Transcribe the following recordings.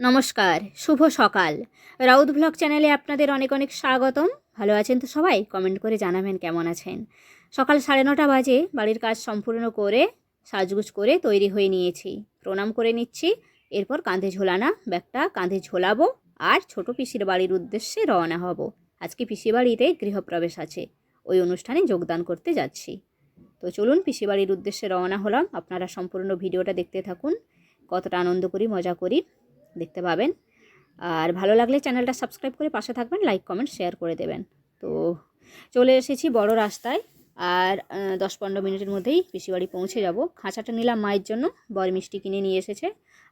নমস্কার, শুভ সকাল। রাউত ব্লগ চ্যানেলে আপনাদের অনেক অনেক স্বাগতম। ভালো আছেন তো সবাই? কমেন্ট করে জানাবেন কেমন আছেন। সকাল সাড়ে নটা বাজে, বাড়ির কাজ সম্পূর্ণ করে, সাজগুজ করে তৈরি হয়ে নিয়েছি। প্রণাম করে নিচ্ছি, এরপর কাঁধে ঝোলানা ব্যাগটা কাঁধে ঝোলাবো আর ছোট পিসির বাড়ির উদ্দেশ্যে রওনা হব। আজকে পিসি বাড়িতে গৃহপ্রবেশ আছে, ওই অনুষ্ঠানে যোগদান করতে যাচ্ছি। তো চলুন, পিসি বাড়ির উদ্দেশ্যে রওনা হলাম। আপনারা সম্পূর্ণ ভিডিওটা দেখতে থাকুন। কতটা আনন্দ করি, মজা করি। দেখতে পাবেন। আর ভালো লাগলে চ্যানেলটা সাবস্ক্রাইব করে পাশে থাকবেন, লাইক, কমেন্ট, শেয়ার করে দেবেন। তো চলে এসেছি বড় রাস্তায়। আর দশ পনেরো মিনিটের মধ্যেই পিসিবাড়ি পৌঁছে যাব। খাঁচাটা নিলাম মায়ের জন্য, বর মিষ্টি কিনে নিয়ে এসেছে।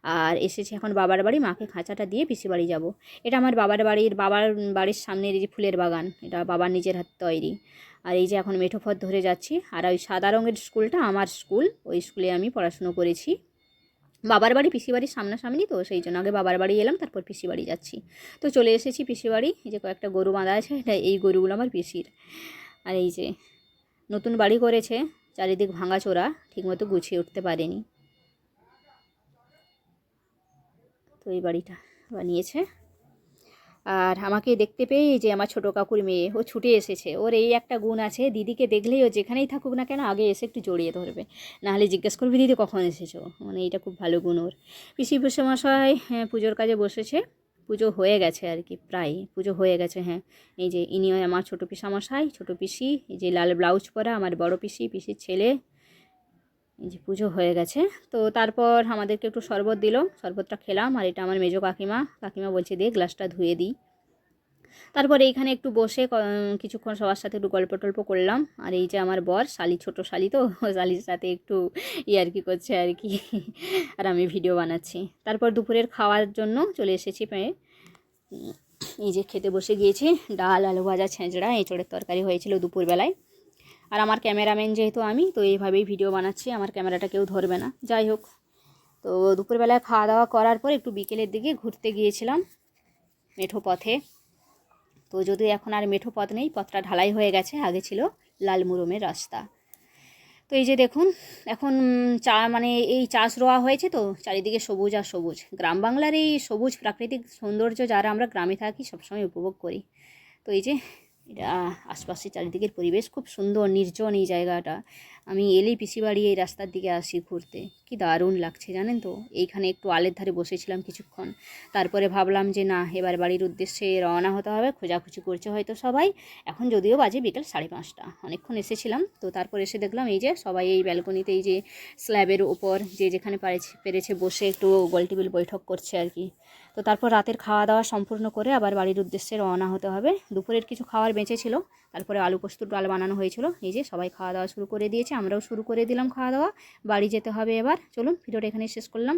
আর এসেছে এখন বাবার বাড়ি, মাকে খাঁচাটা দিয়ে পিসি বাড়ি যাব। এটা আমার বাবার বাড়ির বাবার বাড়ির সামনের এই ফুলের বাগান, এটা বাবার নিজের হাত তৈরি। আর এই যে এখন মেঠো পথ ধরে যাচ্ছি। আর ওই সাদা রঙের স্কুলটা আমার স্কুল, ওই স্কুলে আমি পড়াশুনো করেছি। বাবার বাড়ি পিসি বাড়ির সামনাসামনি তো, সেই জন্য আগে বাবার বাড়ি এলাম, তারপর পিসি বাড়ি যাচ্ছি। তো চলে এসেছি পিসি বাড়ি, এই যে কয়েকটা গরু বাঁধা আছে, এটা এই গরুগুলো আমার পিসির। আর এই যে নতুন বাড়ি করেছে, চারিদিক ভাঙাচোরা, ঠিকমতো গুছিয়ে উঠতে পারেনি। তো এই বাড়িটা বানিয়েছে। আর আমাকে দেখতে পেয়ে যে আমার ছোটো কাকুর মেয়ে, ও ছুটে এসেছে। ওর এই একটা গুণ আছে, দিদিকে দেখলেই ও যেখানেই থাকুক না কেন আগে এসে একটু জড়িয়ে ধরবে। নাহলে জিজ্ঞেস করবে, দিদি কখন এসেছ? মানে এইটা খুব ভালো গুণ ওর। পিসি মশাই হ্যাঁ পুজোর কাজে বসেছে। পুজো হয়ে গেছে আর কি, প্রায় পুজো হয়ে গেছে হ্যাঁ। এই যে ইনি আমার ছোটো পিসামশাই, ছোটো পিসি, এই যে লাল ব্লাউজ পরা আমার বড় পিসি, পিসির ছেলে এই যে পুজো হয়ে গেছে। তো তারপর আমাদেরকে একটু শরবত দিল। শরবতটা খেলাম আর এটা আমার মেজো কাকিমা। কাকিমা বলছে দিয়ে গ্লাসটা ধুয়ে দিই। তারপর এইখানে একটু বসে কিছুক্ষণ সবার সাথে একটু গল্প টল্প করলাম। আর এই যে আমার বর, শালি, ছোট শালি তো, শালির সাথে একটু ইয়ার কি করছে আর কি। আর আমি ভিডিও বানাচ্ছি। তারপর দুপুরের খাওয়ার জন্য চলে এসেছি পেয়ে এই যে খেতে বসে গিয়েছি। ডাল, আলু ভাজা, ছেঁচড়া, এঁচড়ের তরকারি হয়েছিল দুপুরবেলায়। আর আমার ক্যামেরাম্যান যেহেতু আমি, তো এইভাবেই ভিডিও বানাচ্ছি, আমার ক্যামেরাটা কেউ ধরবে না। যাই হোক, তো দুপুরবেলায় খাওয়া দাওয়া করার পর একটু বিকেলের দিকে ঘুরতে গিয়েছিলাম মেঠো পথে। তো যদিও এখন আর মেঠো পথ নেই, পথটা ঢালাই হয়ে গেছে, আগে ছিল লাল মুরমের রাস্তা। তো এই যে দেখুন, এখন চা মানে এই চাষ রোয়া হয়েছে তো, চারিদিকে সবুজ আর সবুজ। গ্রাম বাংলার এই সবুজ প্রাকৃতিক সৌন্দর্য যারা আমরা গ্রামে থাকি, সবসময় উপভোগ করি। তো এই যে এটা আশপাশে চারিদিকের পরিবেশ খুব সুন্দর নির্জন এই জায়গাটা। আমি এলেই পিসি বাড়ি এই রাস্তার দিকে আসি ঘুরতে। কি দারুণ লাগছে জানেন তো? এইখানে একটু আলের ধারে বসেছিলাম কিছুক্ষণ। তারপরে ভাবলাম যে না, এবার বাড়ির উদ্দেশ্যে রওনা হতে হবে, খোঁজাখুঁজি করছে হয়তো সবাই। এখন যদিও বাজে বিকেল সাড়ে পাঁচটা। অনেকক্ষণ এসেছিলাম, তো তারপর এসে দেখলাম এই যে সবাই এই ব্যালকনিতে এই যে স্ল্যাবের ওপর যে যেখানে পারেছে, পেরেছে বসে একটু গোল টেবিল বৈঠক করছে আর কি। তো তারপর রাতের খাওয়া দাওয়া সম্পূর্ণ করে আবার বাড়ির উদ্দেশ্যে রওনা হতে হবে। দুপুরের কিছু খাবার বেঁচে ছিল, তারপরে আলু পোস্তুর ডাল বানানো হয়েছিল। এই যে সবাই খাওয়া দাওয়া শুরু করে দিয়েছে। আমরাও শুরু করে দিলাম খাওয়া দাওয়া। বাড়ি যেতে হবে এবার। চলুন, ভিডিওটা এখানে শেষ করলাম।